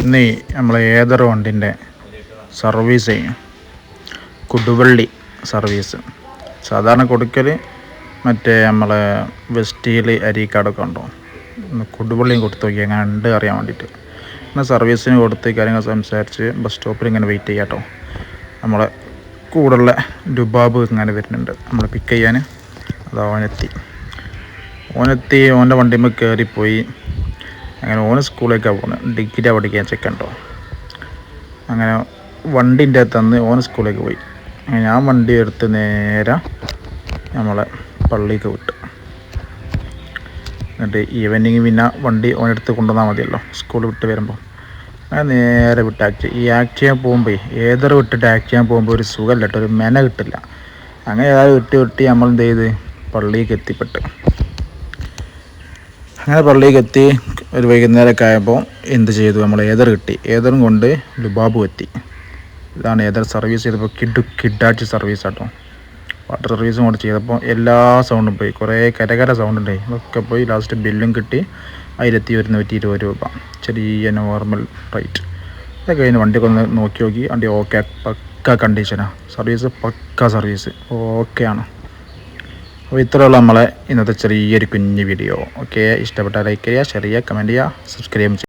ഇന്ന് നമ്മൾ ഏതൊരു വണ്ടിന്റെ സർവീസ് ചെയ്യും? കുടുവള്ളി സർവീസ്. സാധാരണ കൊടുക്കൽ മറ്റേ നമ്മളെ വെസ്റ്റീൽ അരിക്കാടൊക്കെ ഉണ്ടോ? കുടുവള്ളിയും കൊടുത്ത് നോക്കി അങ്ങനെ ഉണ്ട് അറിയാൻ വേണ്ടിയിട്ട്. എന്നാൽ സർവീസിന് കൊടുത്ത് കാര്യങ്ങൾ സംസാരിച്ച് ബസ് സ്റ്റോപ്പിൽ ഇങ്ങനെ വെയിറ്റ് ചെയ്യാം കേട്ടോ. നമ്മളെ കൂടുള്ള ഡുബാബ് ഇങ്ങനെ വരുന്നുണ്ട്. നമ്മൾ പിക്ക് ചെയ്യാൻ. അത് ഓനെത്തി. ഓനെത്തി ഓന്റെ വണ്ടിമ്മ കയറിപ്പോയി അങ്ങനെ ഓന് സ്കൂളിലേക്കാണ് പോകുന്നത് ഡിഗ്രിയാണ് പഠിക്കാൻ ചെക്കണ്ടോ അങ്ങനെ വണ്ടിന്റെ തന്ന് ഓന് സ്കൂളിലേക്ക് പോയി. അങ്ങനെ ഞാൻ വണ്ടി എടുത്ത് നേരെ നമ്മളെ പള്ളിക്ക് വിട്ടു. എന്നിട്ട് ഈവനിങ് പിന്നെ വണ്ടി ഓനെടുത്ത് കൊണ്ടുവന്നാൽ മതിയല്ലോ സ്കൂൾ വിട്ട് വരുമ്പോൾ അങ്ങനെ നേരെ വിട്ട്. ആക്ട് ഈ ആക്ട് ചെയ്യാൻ പോകുമ്പോൾ ഏതൊരു വിട്ടിട്ട് ആക്ട് ചെയ്യാൻ പോകുമ്പോൾ ഒരു സുഖമല്ല കേട്ടോ ഒരു മെന കിട്ടില്ല. അങ്ങനെ ഏതായാലും വിട്ട് വിട്ട് നമ്മൾ എന്ത് ചെയ്ത്? പള്ളിക്ക് എത്തിപ്പെട്ട്. അങ്ങനെ പള്ളിക്ക് എത്തി ഒരു വൈകുന്നേരമൊക്കെ ആയപ്പോൾ എന്ത് ചെയ്തു? നമ്മൾ ഏതർ കിട്ടി. ഏതറും കൊണ്ട് ലുബാബു എത്തി ഇതാണ് ഏതർ സർവീസ് ചെയ്തപ്പോൾ കിഡ് കിഡാച്ച് സർവീസ് ആട്ടോ. വാട്ടർ സർവീസും കൂടെ ചെയ്തപ്പോൾ എല്ലാ സൗണ്ടും പോയി. കുറേ കരകര സൗണ്ട് ഉണ്ടായി. അതൊക്കെ പോയി ലാസ്റ്റ് ബില്ലും കിട്ടി. ആയിരത്തി ഒരുന്നൂറ്റി ഇരുപത് രൂപ. ചെറിയ നോർമൽ റേറ്റ് അതൊക്കെ കഴിഞ്ഞ് വണ്ടി ഒന്ന് നോക്കി നോക്കി. വണ്ടി ഓക്കെ പക്ക കണ്ടീഷനാണ് സർവീസ് പക്ക സർവീസ്. ഓക്കെയാണ് അപ്പോൾ ഇത്രയുള്ള നമ്മളെ ഇന്നത്തെ ചെറിയൊരു കുഞ്ഞ് വീഡിയോ ഓക്കെ ഇഷ്ടപ്പെട്ട ലൈക്ക് ചെയ്യുക ഷെയർ ചെയ്യുക കമന്റ് ചെയ്യുക സബ്സ്ക്രൈബ് ചെയ്യുക.